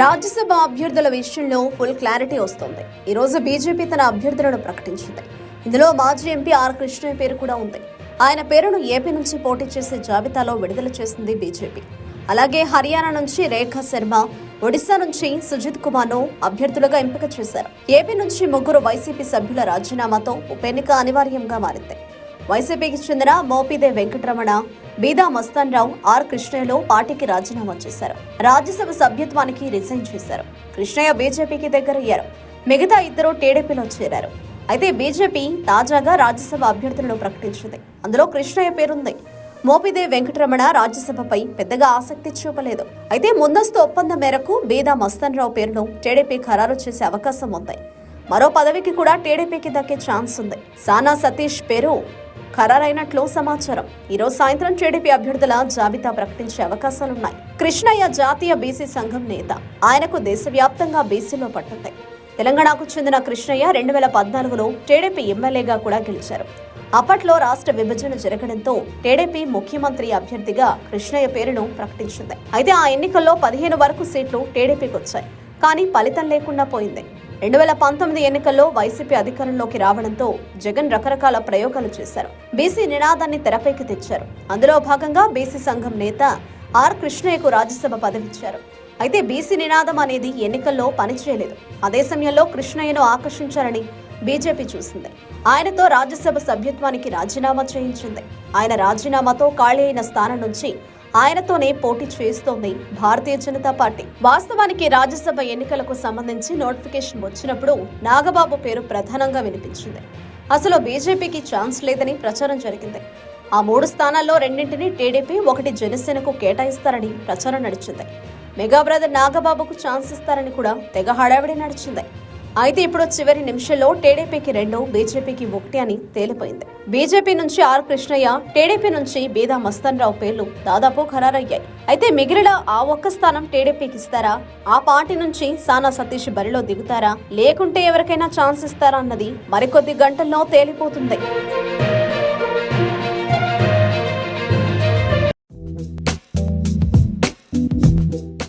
రాజ్యసభ అభ్యర్థుల విషయంలో full clarity వస్తుంది. ఈ రోజు బీజేపీ తన అభ్యర్థులను ప్రకటించింది. ఇందులో మాజీ ఎంపీ ఆర్ కృష్ణయ్య పేరు కూడా ఉంది. ఆయన పేరును ఏపీ నుంచి పోటీ చేసే జాబితాలో విడుదల చేసింది బీజేపీ. అలాగే హర్యానా నుంచి రేఖా శర్మ ఒడిశా నుంచి సుజిత్ కుమార్ను అభ్యర్థులుగా ఎంపిక చేశారు. ఏపీ నుంచి ముగ్గురు వైసీపీ సభ్యుల రాజీనామాతో ఉప ఎన్నిక అనివార్యంగా మారింది. వైసీపీకి చెందిన మోపిదే వెంకటరమణ బీదా మస్తాన్ రావు ఆర్ కృష్ణయ్యలో పార్టీకి రాజీనామా చేశారు. రాజ్యసభ సభ్యత్వానికి రిజైన్ చేశారు. కృష్ణయ్య బీజేపీకి దగ్గరయ్యారు. మిగతా ఇద్దరు టీడీపీలో చేరారు. అయితే బీజేపీ తాజాగా రాజ్యసభ అభ్యర్థులను ప్రకటించింది. అందులో కృష్ణయ్య పేరుంది. మోపిదే వెంకటరమణ రాజ్యసభపై పెద్దగా ఆసక్తి చూపలేదు. అయితే ముందస్తు ఒప్పందం మేరకు బీదా మస్తాన్ రావు పేరును టీడీపీ ఖరారు చేసే అవకాశం ఉంది. మరో పదవికి కూడా టీడీపీకి దక్కే ఛాన్స్ ఉంది. సానా సతీష్ పేరు ఖరారైనట్లు సమాచారం. ఈరోజు సాయంత్రం టీడీపీ అభ్యర్థుల జాబితా ప్రకటించే అవకాశాలున్నాయి. కృష్ణయ్య జాతీయ బీసీ సంఘం నేత. ఆయనకు దేశవ్యాప్తంగా బీసీలో పట్టుంది తెలంగాణకు చెందిన కృష్ణయ్య రెండు వేల పద్నాలుగులో టీడీపీ ఎమ్మెల్యేగా కూడా గెలిచారు. అప్పట్లో రాష్ట్ర విభజన జరగడంతో టీడీపీ ముఖ్యమంత్రి అభ్యర్థిగా కృష్ణయ్య పేరును ప్రకటించింది. అయితే ఆ ఎన్నికల్లో పదిహేను వరకు సీట్లు టీడీపీకి వచ్చాయి కానీ ఫలితం లేకుండా పోయింది. రెండు వేల పంతొమ్మిది ఎన్నికల్లో వైసీపీ అధికారంలోకి రావడంతో జగన్ రకరకాల ప్రయోగాలు చేశారు. బీసీ నినాదాన్ని తెరపైకి తెచ్చారు. అందులో భాగంగా బీసీ సంఘం నేత ఆర్ కృష్ణయ్యకు రాజ్యసభ పదవిచ్చారు. అయితే బీసీ నినాదం అనేది ఎన్నికల్లో పనిచేయలేదు. అదే సమయంలో కృష్ణయ్యను ఆకర్షించాలని బీజేపీ చూసింది. ఆయనతో రాజ్యసభ సభ్యత్వానికి రాజీనామా చేయించింది. ఆయన రాజీనామాతో ఖాళీ అయిన స్థానం నుంచి ఆయనతోనే పోటీ చేస్తోంది భారతీయ జనతా పార్టీ. వాస్తవానికి రాజ్యసభ ఎన్నికలకు సంబంధించి నోటిఫికేషన్ వచ్చినప్పుడు నాగబాబు పేరు ప్రధానంగా వినిపించింది. అసలు బీజేపీకి ఛాన్స్ లేదని ప్రచారం జరిగింది. ఆ మూడు స్థానాల్లో రెండింటిని టీడీపీ ఒకటి జనసేనకు కేటాయిస్తారని ప్రచారం నడిచింది. మెగా బ్రదర్ నాగబాబుకు ఛాన్స్ ఇస్తారని కూడా తెగ హడావిడి నడిచింది. అయితే ఇప్పుడు చివరి నిమిషంలో టీడీపీకి రెండు బీజేపీకి ఒకటి అని తేలిపోయింది. బీజేపీ నుంచి ఆర్ కృష్ణయ్య టీడీపీ నుంచి బీదా మస్తన్ రావు పేర్లు దాదాపు ఖరారయ్యాయి. అయితే మిగిలిన ఆ ఒక్క స్థానం టీడీపీకి ఇస్తారా? ఆ పార్టీ నుంచి సానా సతీష్ బరిలో దిగుతారా? లేకుంటే ఎవరికైనా ఛాన్స్ ఇస్తారా అన్నది మరికొద్ది గంటల్లో తేలిపోతుంది.